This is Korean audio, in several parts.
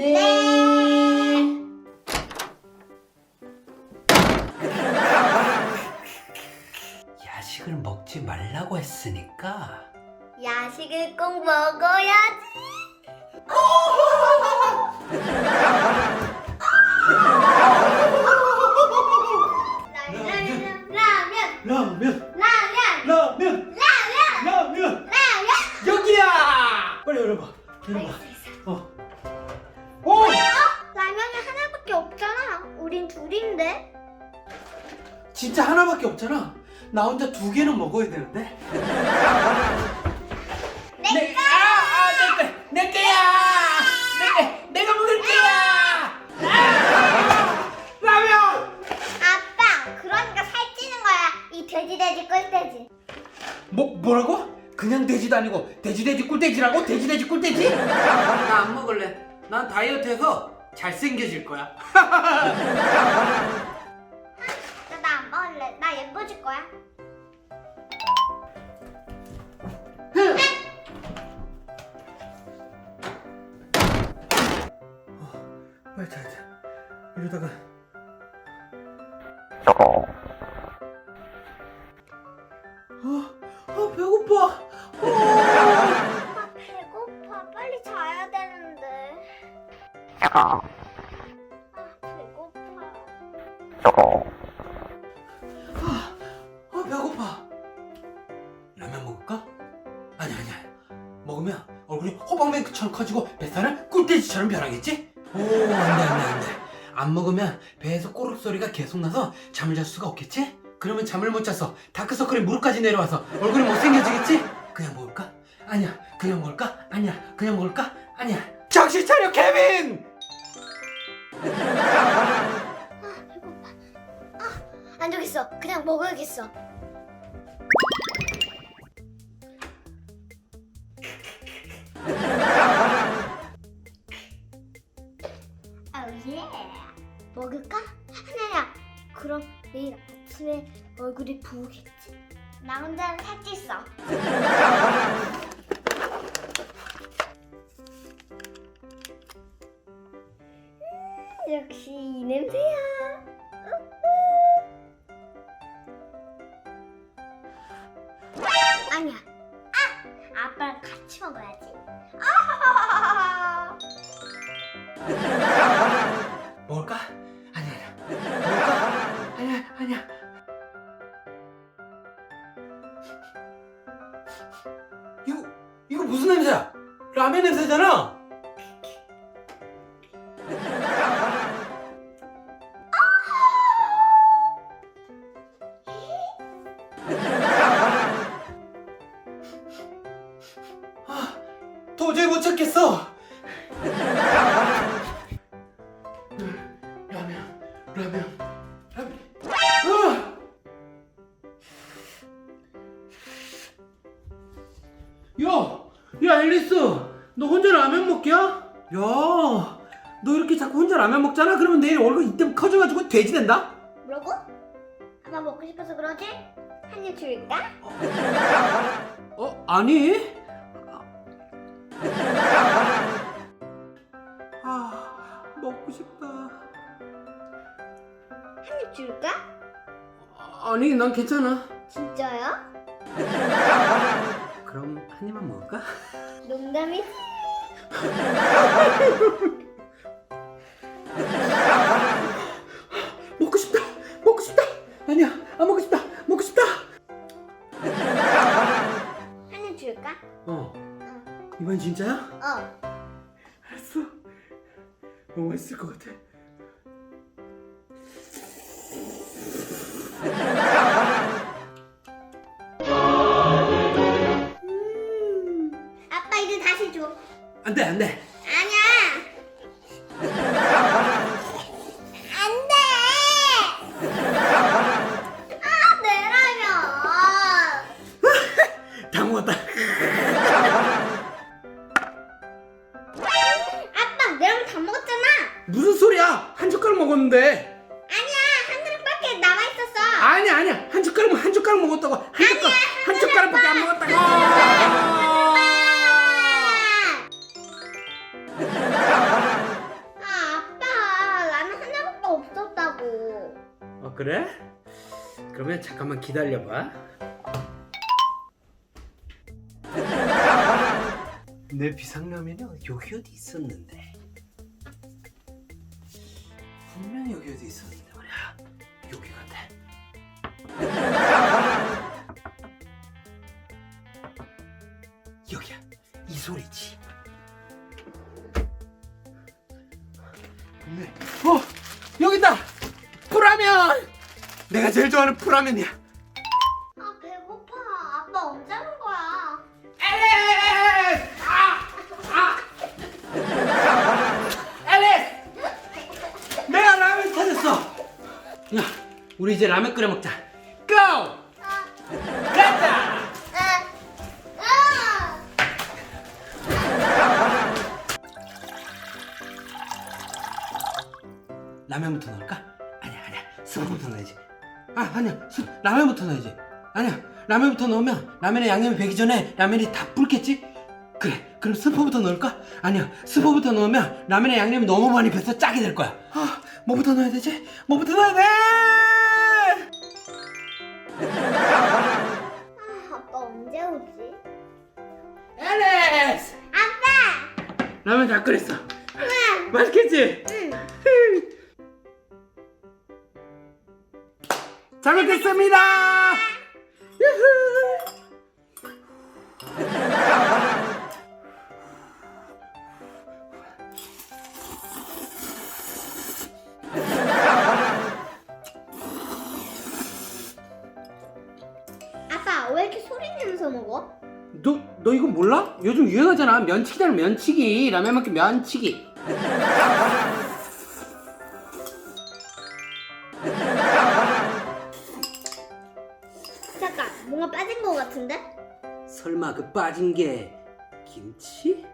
네. 야식을 먹지 말라고 했으니까. 야식을 꼭 먹어야지. 라면, 라면, 라면. 라면, 라면. 라면, 라면 라면. 여기야! 빨리 열어봐. 열어봐. 어 진짜 하나밖에 없잖아 나 혼자 두 개는 먹어야 되는데 내, 아, 아, 내, 거, 내 거야! 내, 거, 내가 먹을 거야! 아! 라면! 아빠, 그러니까 살찌는 거야. 이 돼지 돼지 꿀돼지. 뭐, 뭐라고? 그냥 돼지도 아니고 돼지 돼지 꿀돼지라고? 돼지 돼지 꿀돼지? 나 안 먹을래 난 다이어트해서 잘생겨질 거야 예뻐질 거야. 빨리 자야 돼 이러다가 어, 어 배고파 어. 아, 배고파. 빨리 자야 되는데. 아, 배고파. 호박맨처럼 커지고 뱃살은 꿀돼지처럼 변하겠지? 오 안돼 안돼 안돼 안 먹으면 배에서 꼬르륵 소리가 계속 나서 잠을 잘 수가 없겠지? 그러면 잠을 못 자서 다크서클이 무릎까지 내려와서 얼굴이 못생겨지겠지? 그냥 먹을까? 아니야 그냥 먹을까? 아니야 그냥 먹을까? 아니야 정신 차려 케빈! 아, 배고파. 아, 안 되겠어. 그냥 먹어야겠어. 내일 아침에 얼굴이 부으겠지? 나 혼자는 살찌어. 음, 역시 이 냄새야. 아니야. 아! 아빠랑 같이 먹어야지. 아! 먹을까? 라면 냄새잖아. 아 도저히 못 참겠어 먹기야? 야, 너 이렇게 자꾸 혼자 라면 먹잖아? 그러면 내일 얼굴 이때 커져가지고 돼지 된다? 뭐라고? 아빠 먹고 싶어서 그러지? 한 입 줄까? 어, 아니. 아, 먹고 싶다. 한 입 줄까? 아니, 난 괜찮아. 진짜요? 그럼 한 입만 먹을까? 농담이지? 먹고 싶다 먹고 싶다 아니야 안 먹고 싶다 먹고 싶다 한입 줄까? 어 응. 이번 진짜야? 어. 알았어 너무 맛있을 것 같아 안 돼 안 돼 아니야. 안 돼. 아, 내라면. 다 먹었다 아빠, 내라면 다 먹었잖아. 무슨 소리야 한 젓가락 먹었는데 아니야, 한 그릇밖에 남아 있었어. 아니야 아니야 한 젓가락은 한 젓가락 먹었다고 한 젓가락 한 젓가락밖에 안 먹었다고 그래? 그러면 잠깐만 기다려봐. 내 비상라면이 여기 어디 있었는데? 분명 여기 어디 있었는데 말이야. 여기 같아. 여기야. 이 소리지. 네. 어. 내가 제일 좋아하는 풀라면이야. 아 배고파. 아빠 언제 하는 거야? 앨리스! 아! 아! 앨리스! 내가 라면 찾았어. 야, 우리 이제 라면 끓여 먹자. 고! 아, 가자! 라면부터 넣을까? 아니야, 아니야. 스프부터 넣어야지. 아, 아니야. 스, 라면부터 넣어야지. 아니야. 라면부터 넣으면 라면에 양념이 배기 전에 라면이 다 불겠지? 그래. 그럼 스프부터 넣을까? 아니야. 스프부터 넣으면 라면에 양념이 너무 많이 배서 짜게 될 거야. 아, 뭐부터 넣어야 되지? 뭐부터 넣어야 돼? 아, 아빠 언제 오지? 앨리스! 아빠! 라면 다 끓였어. 응. 맛있겠지? 응. 잘 먹겠습니다. 아빠 왜 이렇게 소리 내면서 먹어? 너, 너 이거 몰라? 요즘 유행하잖아. 면치기잖아, 면치기. 라면 먹기 면치기. 설마 그 빠진 게 김치?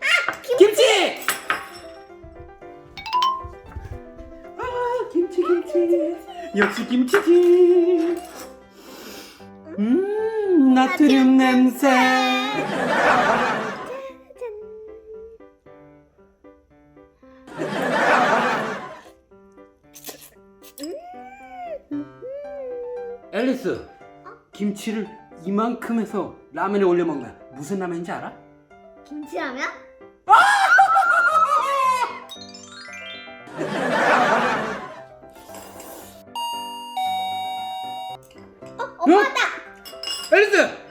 아, 김... 김치! 아, 김치, 김치. 역시 김치지. 음, 나트륨 냄새. 앨리스, 김치를 이만큼 해서 라면에 올려 먹으면 무슨 라면인지 알아? 김치라면? 어? 엄마 응? 왔다! 앨리스!